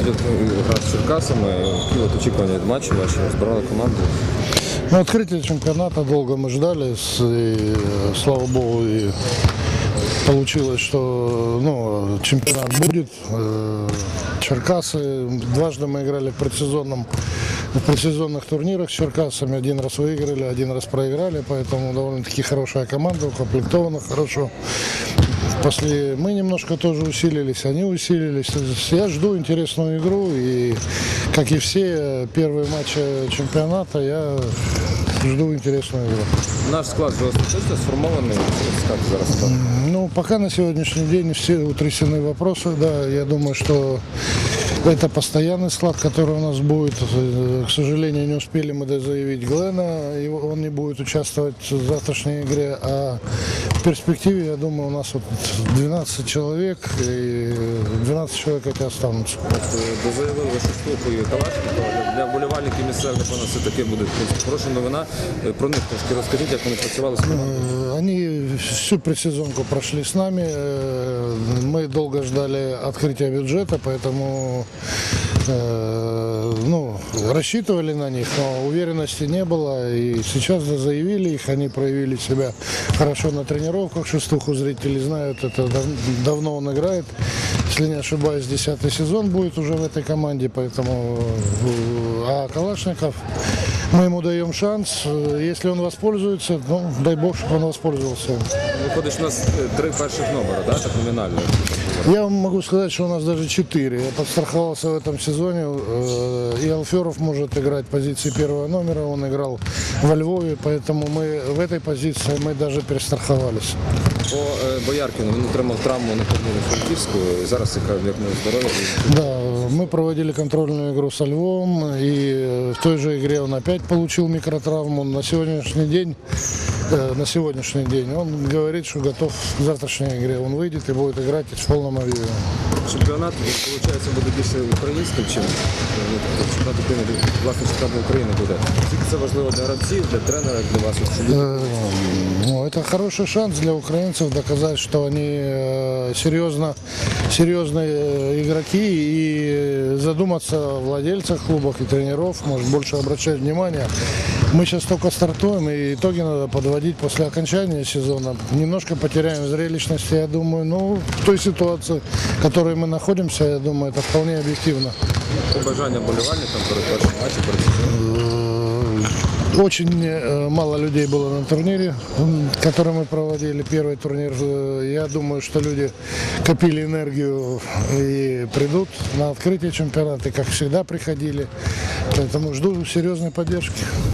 з Черкасами. Які от очікування від матчу ваші збирали команду? Ну, открытие чемпионата долго мы ждали, с- и, э, слава богу, и получилось, что ну, чемпионат будет. Э, Черкасы, дважды мы играли в предсезонном в предсезонных турнирах с Черкасами. Один раз выиграли, один раз проиграли, поэтому довольно-таки хорошая команда, укомплектована хорошо. После мы немножко тоже усилились, они усилились. Я жду интересную игру и, как и все первые матчи чемпионата, я жду интересную игру. Наш склад вже остаточно сформований. Як зараз так? Ну, пока на сегодняшний день все утрясены вопросы, да, я думаю, что это постоянный склад, который у нас будет. Э, К сожалению, не успели мы заявить Глена, его- он не будет участвовать в завтрашней игре, а в перспективе, я думаю, у нас вот 12 человек, и 12 человек эти останутся. От, Заявили вашу штуку і Калашникова. Для вболівальників місцевих, напевно, все таки буде хороша новина. Е, Про них трошки розкажіть, як вони працювали з командою. Э, Они всю предсезонку прошли с нами. Э, Мы долго ждали открытия бюджета, поэтому э, ну, рассчитывали на них, но уверенности не было. И сейчас заявили их, они проявили себя хорошо на тренировках. Шестуху зрители знают, это дав- давно он играет. Если не ошибаюсь, десятый сезон будет уже в этой команде, поэтому э, а Калашников мы ему даем шанс. Э, Если он воспользуется, ну, дай бог, чтобы он воспользовался. Виходить, у нас е, три перших номера, да, так номінально. Я вам могу сказать, что у нас даже четыре. Я подстраховался в этом сезоне. э, И Алферов может играть позиции первого номера. Он играл во Львове, поэтому мы в этой позиции мы даже перестраховались. По е, Бояркіну він отримав травму на турнірі Франківську. і Зараз яка як не здоров'я. Да, мы проводили контрольную игру со Львовом, и э, в той же игре он опять получил микротравму. На сегодняшний день, э, на сегодняшний день он говорит, что готов к завтрашней игре. Он выйдет и будет играть в полном объеме. Чемпіонат, виходить, буде більше українським, чим е, ну, чемпіонат України, власне, чемпіонат України буде. Скільки це важливо для гравців, для тренера, як для вас? От, щоб люди Э, Ну, это хороший шанс для украинцев доказать, что они э, серьезно, серьезные э, игроки и задуматься о владельцах клубов и тренеров, может больше обращать внимание. мы сейчас только стартуем, и итоги надо подводить после окончания сезона. Немножко потеряем зрелищности, я думаю, ну, в той ситуации, в которой мы находимся, я думаю, это вполне объективно. побажання болівальникам перед першим матчем, перед сезоном? Э, Очень э, мало людей было на турнире, который мы проводили, первый турнир. Э, Я думаю, что люди копили энергию и придут на открытие чемпионата, и, как всегда приходили. Поэтому жду серьезной поддержки.